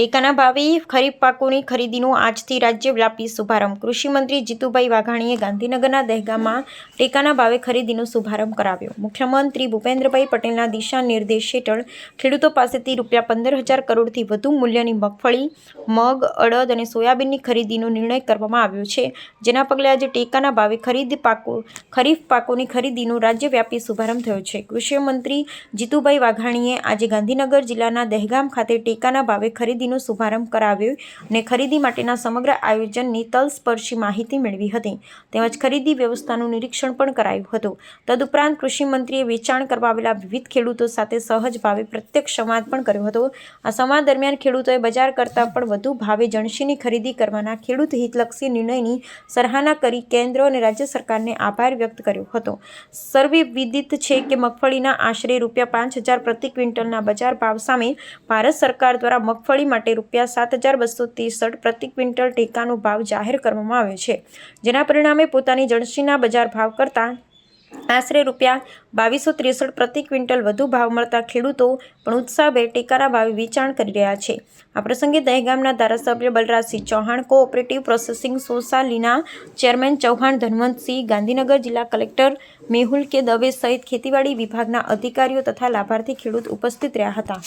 ટેકાના ભાવે ખરીફ પાકોની ખરીદીનો આજથી રાજ્યવ્યાપી શુભારંભ. કૃષિમંત્રી જીતુભાઈ વાઘાણીએ ગાંધીનગરના દહેગામમાં ટેકાના ભાવે ખરીદીનો શુભારંભ કરાવ્યો. મુખ્યમંત્રી ભૂપેન્દ્રભાઈ પટેલના દિશા નિર્દેશ હેઠળ ખેડૂતો પાસેથી રૂપિયા પંદર હજાર કરોડથી વધુ મૂલ્યની મગફળી, મગ, અડદ અને સોયાબીનની ખરીદીનો નિર્ણય કરવામાં આવ્યો છે. જેના પગલે આજે ટેકાના ભાવે ખરીદ પાકો, ખરીફ પાકોની ખરીદીનો રાજ્યવ્યાપી શુભારંભ થયો છે. કૃષિમંત્રી જીતુભાઈ વાઘાણીએ આજે ગાંધીનગર જિલ્લાના દહેગામ ખાતે ટેકાના ભાવે ખરીદીનો શુભારંભ કરાવ્યો અને ખરીદી માટેના સમગ્ર આયોજનની તલસ્પર્શી માહિતી મેળવી હતી. તેમજ ખરીદી વ્યવસ્થાનું નિરીક્ષણ પણ કરાયું હતું. તદુપરાંત કૃષિમંત્રીએ વેચાણ કરવા આવેલા વિવિધ ખેડૂતો સાથે સહજ ભાવે પ્રત્યક્ષ સંવાદ પણ કર્યો હતો. આ સંવાદ દરમિયાન ખેડૂતોએ બજાર કરતાં પણ વધુ ભાવે જણસીની ખરીદી કરવાના ખેડૂત હિતલક્ષી નિર્ણયની સરાહના કરી કેન્દ્ર અને રાજ્ય સરકારને આભાર વ્યક્ત કર્યો હતો. સર્વે વિદિત છે કે મગફળીના આશરે રૂપિયા પાંચ હજાર પ્રતિ ક્વિન્ટલના બજાર ભાવ સામે ભારત સરકાર દ્વારા મગફળી માટે રૂપિયા સાત હજાર બસો ત્રેસઠ પ્રતિ ક્વિન્ટલ ટેકાનો ભાવ જાહેર કરવામાં આવ્યો છે. જેના પરિણામે પોતાની જણસીના બજાર ભાવ કરતાં આશરે રૂપિયા બાવીસો ત્રેસઠ પ્રતિ ક્વિન્ટલ વધુ ભાવ મળતા ખેડૂતો પણ ઉત્સાહભેર ટેકાના ભાવે વેચાણ કરી રહ્યા છે. આ પ્રસંગે દહેગામના ધારાસભ્ય બલરાજસિંહ ચૌહાણ, કોઓપરેટિવ પ્રોસેસિંગ સોસાયટીના ચેરમેન ચૌહાણ ધનવંતસિંહ, ગાંધીનગર જિલ્લા કલેક્ટર મેહુલ કે દવે સહિત ખેતીવાડી વિભાગના અધિકારીઓ તથા લાભાર્થી ખેડૂત ઉપસ્થિત રહ્યા હતા.